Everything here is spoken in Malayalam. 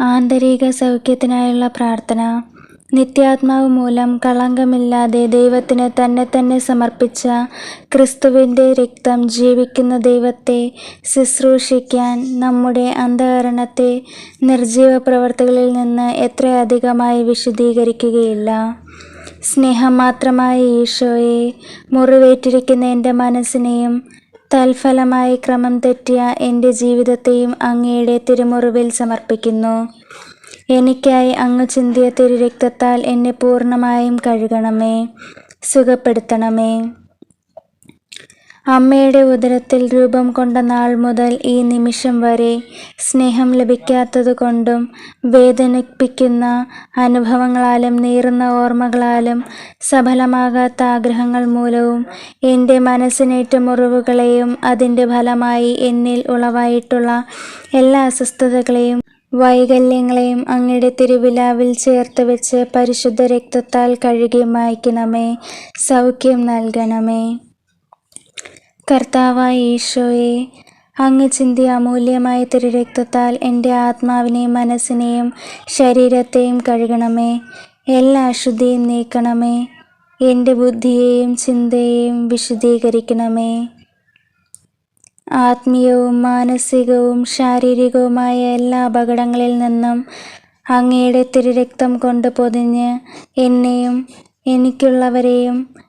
ആന്തരിക സൗഖ്യത്തിനായുള്ള പ്രാർത്ഥന. നിത്യാത്മാവ് മൂലം കളങ്കമില്ലാതെ ദൈവത്തിന് തന്നെ തന്നെ സമർപ്പിച്ച ക്രിസ്തുവിന്റെ രക്തം ജീവിക്കുന്ന ദൈവത്തെ ശുശ്രൂഷിക്കാൻ നമ്മുടെ അന്ധകരണത്തെ നിർജീവ പ്രവർത്തികളിൽ നിന്ന് എത്രയധികമായി വിശദീകരിക്കുകയില്ല. സ്നേഹം മാത്രമായ ഈശോയെ മുറിവേറ്റിരിക്കുന്ന എന്റെ മനസ്സിനെയും തൽഫലമായി ക്രമം തെറ്റിയ എന്റെ ജീവിതത്തെയും അങ്ങയുടെ തിരുമുറിവിൽ സമർപ്പിക്കുന്നു. എനിക്കായി അങ്ങ് ചിന്തിയ തിരുരക്തത്താൽ എന്നെ പൂർണമായും കഴുകണമേ. സുഖപ്പെടുത്തണമേ. അമ്മയുടെ ഉദരത്തിൽ രൂപം കൊണ്ട നാൾ മുതൽ ഈ നിമിഷം വരെ സ്നേഹം ലഭിക്കാത്തതുകൊണ്ടും വേദനിപ്പിക്കുന്ന അനുഭവങ്ങളാലും നീറുന്ന ഓർമ്മകളാലും സഫലമാകാത്ത ആഗ്രഹങ്ങൾ മൂലവും എന്റെ മനസ്സിനേറ്റ മുറിവുകളെയും അതിന്റെ ഫലമായി എന്നിൽ ഉളവായിട്ടുള്ള എല്ലാ അസ്വസ്ഥതകളെയും വൈകല്യങ്ങളെയും അങ്ങയുടെ തിരുവിലാവിൽ ചേർത്ത് വെച്ച് പരിശുദ്ധ രക്തത്താൽ കഴുകി മായ്ക്കണമേ. സൗഖ്യം നൽകണമേ. കർത്താവായ ഈശോയെ അങ്ങ് ചിന്തിയ അമൂല്യമായ തിരുരക്തത്താൽ എന്റെ ആത്മാവിനെയും മനസ്സിനെയും ശരീരത്തെയും കഴുകണമേ. എല്ലാ അശുദ്ധിയും നീക്കണമേ. എന്റെ ബുദ്ധിയെയും ചിന്തയെയും വിശുദ്ധീകരിക്കണമേ. ആത്മീയവും മാനസികവും ശാരീരികവുമായ എല്ലാ അപകടങ്ങളിൽ നിന്നും അങ്ങയുടെ തിരുരക്തം കൊണ്ട് പൊതിഞ്ഞ് എന്നെയും എനിക്കുള്ളവരെയും